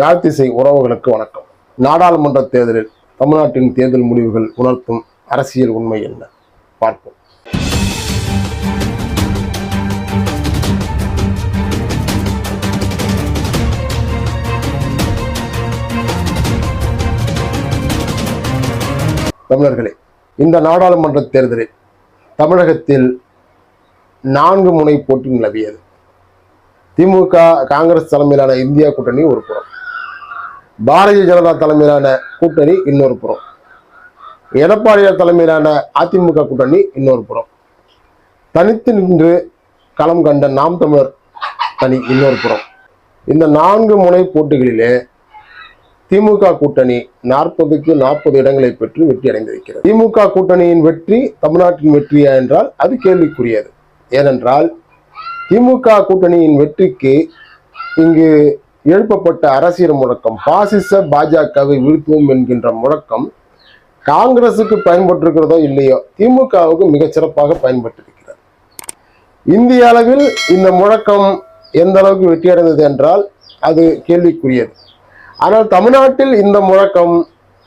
யாழ்த்திசை உறவுகளுக்கு வணக்கம். நாடாளுமன்ற தேர்தலில் தமிழ்நாட்டின் தேர்தல் முடிவுகள் உணர்த்தும் அரசியல் உண்மை என்ன? பார்ப்போம். தமிழர்களே இந்த நாடாளுமன்ற தேர்தலில் தமிழகத்தில் நான்கு முனை போட்டி நிலவியது. திமுக காங்கிரஸ் தலைமையிலான இந்தியா கூட்டணி ஒரு புறம். பாரதிய ஜனதா தலைமையிலான கூட்டணி இன்னொரு புறம். எடப்பாடியார் தலைமையிலான அதிமுக கூட்டணி இன்னொரு புறம். தனித்து நின்று களம் கண்ட நாம் தமிழர் தனி இன்னொரு புறம். இந்த நான்கு முனை போட்டிகளிலே திமுக கூட்டணி நாற்பதுக்கு நாற்பது இடங்களை பெற்று வெற்றி அடைந்திருக்கிறது. திமுக கூட்டணியின் வெற்றி தமிழ்நாட்டின் வெற்றியா என்றால் அது கேள்விக்குரியது. ஏனென்றால் திமுக கூட்டணியின் வெற்றிக்கு இங்கு எழுப்பப்பட்ட அரசியல் முழக்கம். பாசிச பாஜகவை வீழ்த்துவோம் என்கின்ற முழக்கம் காங்கிரசுக்கு பயன்பட்டிருக்கிறதோ இல்லையோ திமுகவுக்கு மிகச்சிறப்பாக பயன்பட்டிருக்கிறது. இந்திய அளவில் இந்த முழக்கம் எந்த அளவுக்கு வெற்றியடைந்தது என்றால் அது கேள்விக்குரியது. ஆனால் தமிழ்நாட்டில் இந்த முழக்கம்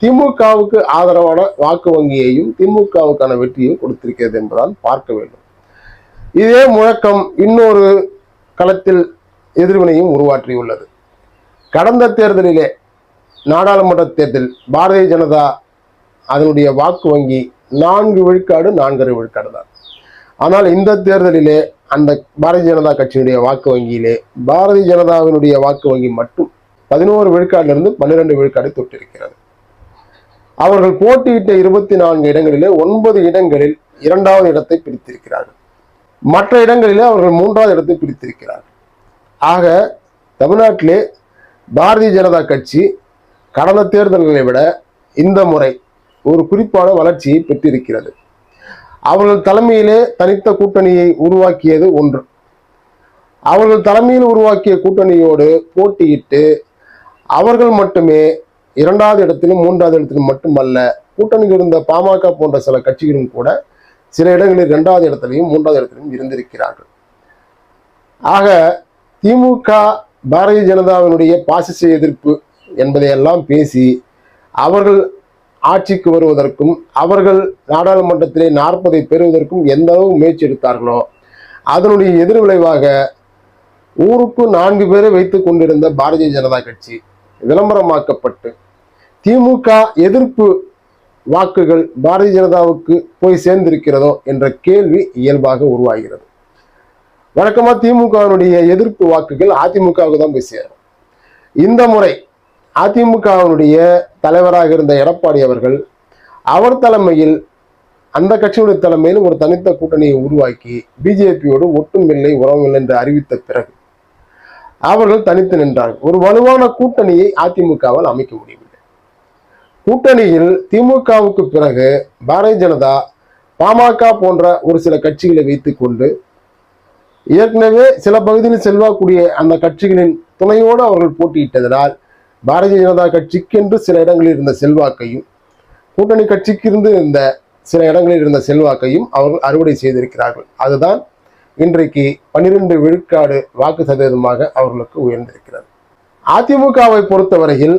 திமுகவுக்கு ஆதரவான வாக்கு வங்கியையும் திமுகவுக்கான வெற்றியையும் கொடுத்திருக்கிறது என்பதால் பார்க்க வேண்டும். இதே முழக்கம் இன்னொரு களத்தில் எதிர்வினையும் உருவாற்றியுள்ளது. கடந்த தேர்தலிலே நாடாளுமன்ற தேர்தல் பாரதிய ஜனதா அதனுடைய வாக்கு வங்கி நான்கு விழுக்காடு நான்கரை விழுக்காடு தான். ஆனால் இந்த தேர்தலிலே அந்த பாரதிய ஜனதா கட்சியினுடைய வாக்கு வங்கியிலே பாரதிய ஜனதாவினுடைய வாக்கு வங்கி மட்டும் பதினோரு விழுக்காட்டிலிருந்து பன்னிரண்டு விழுக்காடு தொட்டிருக்கிறது. அவர்கள் போட்டியிட்ட இருபத்தி நான்கு இடங்களிலே ஒன்பது இடங்களில் இரண்டாவது இடத்தை பிடித்திருக்கிறார்கள். மற்ற இடங்களிலே அவர்கள் மூன்றாவது இடத்தை பிடித்திருக்கிறார்கள். ஆக தமிழ்நாட்டிலே பாரதிய ஜனதா கட்சி கடந்த தேர்தல்களை விட இந்த முறை ஒரு குறிப்பான வளர்ச்சியை பெற்றிருக்கிறது. அவர்கள் தலைமையிலே தனித்த கூட்டணியை உருவாக்கியது ஒன்று. அவர்கள் தலைமையில் உருவாக்கிய கூட்டணியோடு போட்டியிட்டு அவர்கள் மட்டுமே இரண்டாவது இடத்திலும் மூன்றாவது இடத்திலும் மட்டுமல்ல கூட்டணியில் இருந்த பாமக போன்ற சில கட்சிகளும் கூட சில இடங்களில் இரண்டாவது இடத்திலையும் மூன்றாவது இடத்திலும் இருந்திருக்கிறார்கள். ஆக திமுக பாரதிய ஜனதாவினுடைய பாசிச எதிர்ப்பு என்பதையெல்லாம் பேசி அவர்கள் ஆட்சிக்கு வருவதற்கும் அவர்கள் நாடாளுமன்றத்திலே நாற்பதை பெறுவதற்கும் எந்த அளவு முயற்சி எடுத்தார்களோ அதனுடைய எதிர்விளைவாக ஊருக்கு நான்கு பேரை வைத்து கொண்டிருந்த பாரதிய ஜனதா கட்சி விளம்பரமாக்கப்பட்டு திமுக எதிர்ப்பு வாக்குகள் பாரதிய ஜனதாவுக்கு போய் சேர்ந்திருக்கிறதோ என்ற கேள்வி இயல்பாக உருவாகிறது. வழக்கமாக திமுகவினுடைய எதிர்ப்பு வாக்குகள் அதிமுகவுக்கு தான் போய் சேரும். இந்த முறை அதிமுகவினுடைய தலைவராக இருந்த எடப்பாடி அவர்கள் அவர் தலைமையில் அந்த கட்சியுடைய தலைமையில் ஒரு தனித்த கூட்டணியை உருவாக்கி பிஜேபியோடு ஒட்டுமில்லை உறவுமில்லை என்று அறிவித்த பிறகு அவர்கள் தனித்து நின்றார்கள். ஒரு வலுவான கூட்டணியை அதிமுகவால் அமைக்க முடியவில்லை. கூட்டணியில் திமுகவுக்கு பிறகு பாரதிய ஜனதா பாமக போன்ற ஒரு சில கட்சிகளை வைத்துக்கொண்டு ஏற்கனவே சில பகுதியில் செல்வாக்கூடிய அந்த கட்சிகளின் துணையோடு அவர்கள் போட்டியிட்டதனால் பாரதிய ஜனதா கட்சிக்கென்று சில இடங்களில் இருந்த செல்வாக்கையும் கூட்டணி கட்சிக்கு இருந்து இருந்த சில இடங்களில் இருந்த செல்வாக்கையும் அவர்கள் அறுவடை செய்திருக்கிறார்கள். அதுதான் இன்றைக்கு பன்னிரண்டு விழுக்காடு வாக்கு சதவீதமாக அவர்களுக்கு உயர்ந்திருக்கிறது. அதிமுகவை பொறுத்தவரையில்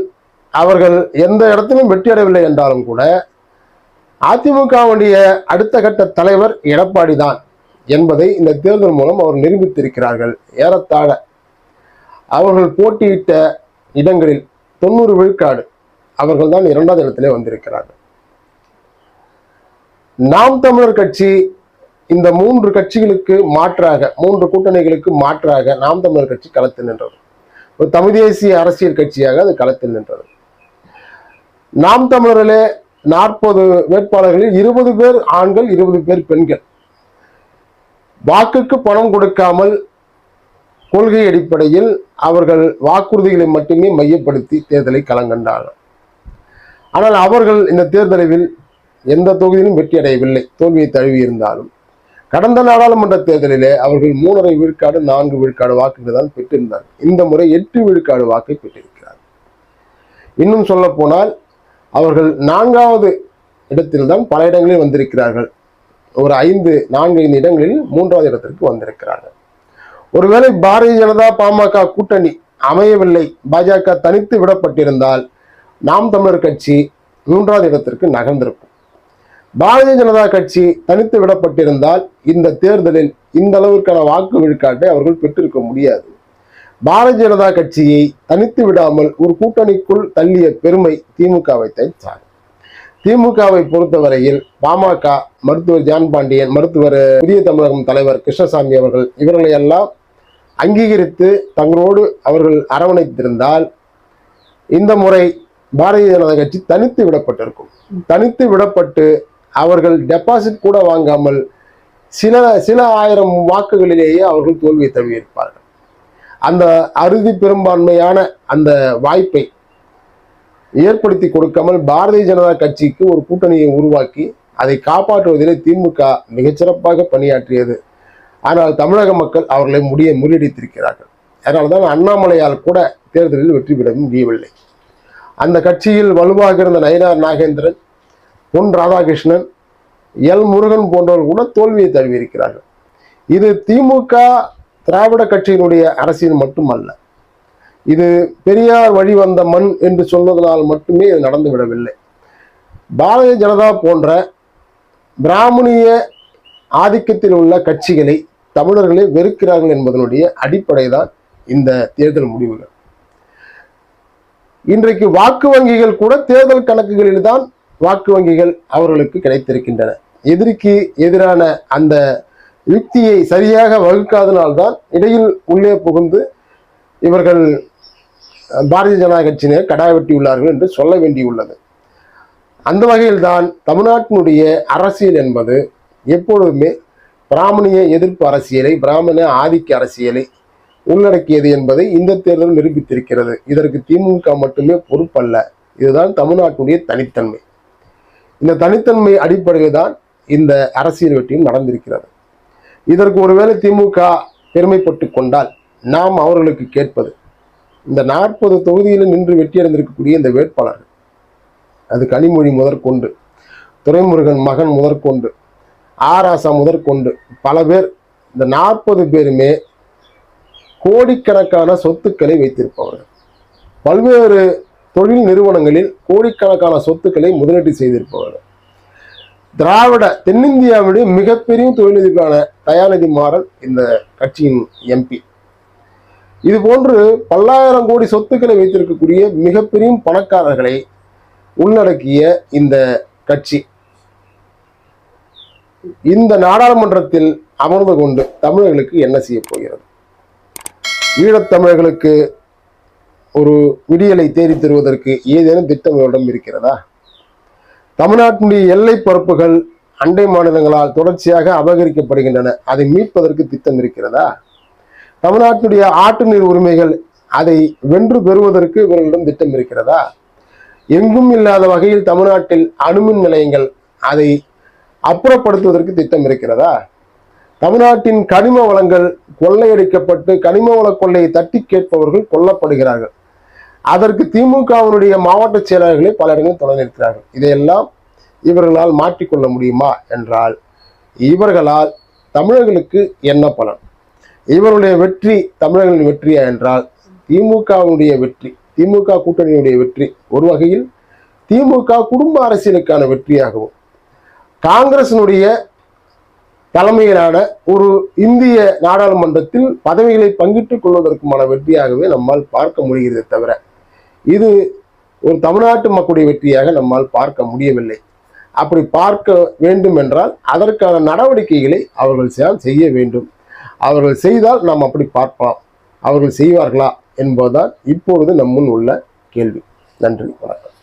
அவர்கள் எந்த இடத்திலும் வெற்றி அடையவில்லை என்றாலும் கூட அதிமுகவுடைய அடுத்த கட்ட தலைவர் எடப்பாடி தான் என்பதை இந்த தேர்தல் மூலம் அவர் நிரூபித்திருக்கிறார்கள். ஏறத்தாழ அவர்கள் போட்டியிட்ட இடங்களில் தொண்ணூறு விழுக்காடு அவர்கள் தான் இரண்டாவது இடத்திலே வந்திருக்கிறார்கள். நாம் தமிழர் கட்சி இந்த மூன்று கட்சிகளுக்கு மாற்றாக மூன்று கூட்டணிகளுக்கு மாற்றாக நாம் தமிழர் கட்சி களத்தில் நின்றது. ஒரு தமிழ் தேசிய அரசியல் கட்சியாக அது களத்தில் நின்றது. நாம் தமிழரிலே நாற்பது வேட்பாளர்களில் இருபது பேர் ஆண்கள் இருபது பேர் பெண்கள். வாக்குக்கு பணம் கொடுக்காமல் கொள்கை அடிப்படையில் அவர்கள் வாக்குறுதிகளை மட்டுமே மையப்படுத்தி தேர்தலை களங்கண்டார்கள். ஆனால் அவர்கள் இந்த தேர்தலில் எந்த தொகுதியிலும் வெற்றி அடையவில்லை. தோல்வியை தழுவி இருந்தாலும். கடந்த நாடாளுமன்ற தேர்தலிலே அவர்கள் மூணரை விழுக்காடு நான்கு விழுக்காடு வாக்குகள் தான் பெற்றிருந்தார்கள். இந்த முறை எட்டு விழுக்காடு வாக்கை பெற்றிருக்கிறார் இன்னும் சொல்ல போனால் அவர்கள் நான்காவது இடத்தில்தான் பல இடங்களில் வந்திருக்கிறார்கள். ஒரு ஐந்து நான்கு ஐந்து இடங்களில் மூன்றாவது இடத்திற்கு வந்திருக்கிறார்கள். ஒருவேளை பாரதிய ஜனதா பாமக கூட்டணி அமையவில்லை. பாஜக தனித்து விடப்பட்டிருந்தால் நாம் தமிழர் கட்சி மூன்றாவது இடத்திற்கு நகர்ந்திருக்கும். பாரதிய ஜனதா கட்சி தனித்து விடப்பட்டிருந்தால் இந்த தேர்தலில் இந்த அளவிற்கான வாக்கு விழுக்காட்டை அவர்கள் பெற்றிருக்க முடியாது. பாரதிய ஜனதா கட்சியை தனித்து விடாமல் ஒரு கூட்டணிக்குள் தள்ளிய பெருமை திமுகவை சார் திமுகவை பொறுத்தவரையில் பாமக மருத்துவர் ஜான் பாண்டியன் மருத்துவர் புதிய தமிழகம் தலைவர் கிருஷ்ணசாமி அவர்கள் இவர்களை எல்லாம் அங்கீகரித்து தங்களோடு அவர்கள் அரவணைத்திருந்தால் இந்த முறை பாரதிய ஜனதா கட்சி தனித்து விடப்பட்டிருக்கும். தனித்து விடப்பட்டு அவர்கள் டெபாசிட் கூட வாங்காமல் சில சில ஆயிரம் வாக்குகளிலேயே அவர்கள் தோல்வியை தழுவியிருப்பார்கள். அந்த அறுதி பெரும்பான்மையான அந்த வாய்ப்பை ஏற்படுத்தி கொடுக்காமல் பாரதிய ஜனதா கட்சிக்கு ஒரு கூட்டணியை உருவாக்கி அதை காப்பாற்றுவதிலே திமுக மிகச்சிறப்பாக பணியாற்றியது. ஆனால் தமிழக மக்கள் அவர்களை முடிய முறியடித்திருக்கிறார்கள். அதனால்தான் அண்ணாமலையால் கூட தேர்தலில் வெற்றி பெற முடியவில்லை. அந்த கட்சியில் வலுவாக இருந்த நயினார் நாகேந்திரன் பொன் ராதாகிருஷ்ணன் எல் முருகன் போன்றவர்கள் கூட தோல்வியை தழுவியிருக்கிறார்கள். இது திமுக திராவிட கட்சியினுடைய அரசியல் மட்டுமல்ல. இது பெரியார் வழி வந்த மண் என்று சொல்வதனால் மட்டுமே இது நடந்து விடவில்லை. பாரதிய ஜனதா போன்ற பிராமணிய ஆதிக்கத்தில் உள்ள கட்சிகளை தமிழர்களே வெறுக்கிறார்கள் என்பதனுடைய அடிப்படை தான் இந்த தேர்தல் முடிவுகள். இன்றைக்கு வாக்கு வங்கிகள் கூட தேர்தல் கணக்குகளில் தான் வாக்கு வங்கிகள் அவர்களுக்கு கிடைத்திருக்கின்றன. எதிரிக்கு எதிரான அந்த யுக்தியை சரியாக வகுக்காதனால்தான் இடையில் உள்ளே புகுந்து இவர்கள் பாரதிய ஜனதா கட்சியினர் கடாய் வெட்டியுள்ளார்கள் என்று சொல்ல வேண்டியுள்ளது. அந்த வகையில்தான் தமிழ்நாட்டினுடைய அரசியல் என்பது எப்பொழுதுமே பிராமணிய எதிர்ப்பு அரசியலை பிராமண ஆதிக்க அரசியலை உள்ளடக்கியது என்பதை இந்த தேர்தல் நிரூபித்திருக்கிறது. இதற்கு திமுக மட்டுமே பொறுப்பல்ல. இதுதான் தமிழ்நாட்டினுடைய தனித்தன்மை. இந்த தனித்தன்மை அடிப்படையில் தான் இந்த அரசியல் வெற்றியும் நடந்திருக்கிறது. இதற்கு ஒருவேளை திமுக பெருமைப்பட்டு கொண்டால் நாம் அவர்களுக்கு கேட்பது இந்த நாற்பது தொகுதியில் நின்று வெற்றியடைந்திருக்கக்கூடிய இந்த வேட்பாளர் அது கனிமொழி முதற்கொண்டு துரைமுருகன் மகன் முதற்கொண்டு ஆராசா முதற்கொண்டு பல பேர் இந்த நாற்பது பேருமே கோடிக்கணக்கான சொத்துக்களை வைத்திருப்பவர்கள். பல்வேறு தொழில் நிறுவனங்களில் கோடிக்கணக்கான சொத்துக்களை முதலீடு செய்திருப்பவர்கள். திராவிட தென்னிந்தியாவுடைய மிகப்பெரிய தொழிலதிபரான தயாநிதி மாறன் இந்த கட்சியின் எம்பி. இது போன்று பல்லாயிரம் கோடி சொத்துக்களை வைத்திருக்கக்கூடிய மிகப்பெரிய பணக்காரர்களை உள்ளடக்கிய இந்த கட்சி. இந்த நாடாளுமன்றத்தில் அமர்ந்து கொண்டு தமிழர்களுக்கு என்ன செய்ய போகிறது? ஈழத்தமிழர்களுக்கு ஒரு விடியலை தேடி தருவதற்கு ஏதேனும் திட்டம் இவரிடம் இருக்கிறதா? தமிழ்நாட்டினுடைய எல்லை பரப்புகள் அண்டை மாநிலங்களால் தொடர்ச்சியாக அபகரிக்கப்படுகின்றன. அதை மீட்பதற்கு திட்டம் இருக்கிறதா? தமிழ்நாட்டினுடைய ஆட்டு நீர் உரிமைகள் அதை வென்று பெறுவதற்கு இவர்களிடம் திட்டம் இருக்கிறதா? எங்கும் இல்லாத வகையில் தமிழ்நாட்டில் அணுமின் நிலையங்கள் அதை அப்புறப்படுத்துவதற்கு திட்டம் இருக்கிறதா? தமிழ்நாட்டின் கனிம வளங்கள் கொள்ளையடிக்கப்பட்டு கனிம வள கொள்ளையை தட்டி கேட்பவர்கள் கொல்லப்படுகிறார்கள். அதற்கு திமுகவினுடைய மாவட்ட செயலாளர்களை பல இடங்களில் தொடர்ந்து இருக்கிறார்கள். இதையெல்லாம் இவர்களால் மாற்றிக்கொள்ள முடியுமா? என்றால் இவர்களால் தமிழர்களுக்கு என்ன பலன்? இவருடைய வெற்றி தமிழர்களின் வெற்றியா என்றால் திமுகவுடைய வெற்றி திமுக கூட்டணியுடைய வெற்றி ஒரு வகையில் திமுக குடும்ப அரசியலுக்கான வெற்றியாகவும் காங்கிரசினுடைய தலைமையிலான ஒரு இந்திய நாடாளுமன்றத்தில் பதவிகளை பங்கிட்டுக் கொள்வதற்குமான வெற்றியாகவே நம்மால் பார்க்க முடிகிறதே தவிர இது ஒரு தமிழ்நாட்டு மக்களுடைய வெற்றியாக நம்மால் பார்க்க முடியவில்லை. அப்படி பார்க்க வேண்டும் என்றால் அதற்கான நடவடிக்கைகளை அவர்கள் செய்ய வேண்டும். அவர்கள் செய்தால் நாம் அப்படி பார்க்கலாம். அவர்கள் செய்வார்களா என்பதுதான் இப்பொழுது நம்முன் உள்ள கேள்வி. நன்றி வணக்கம்.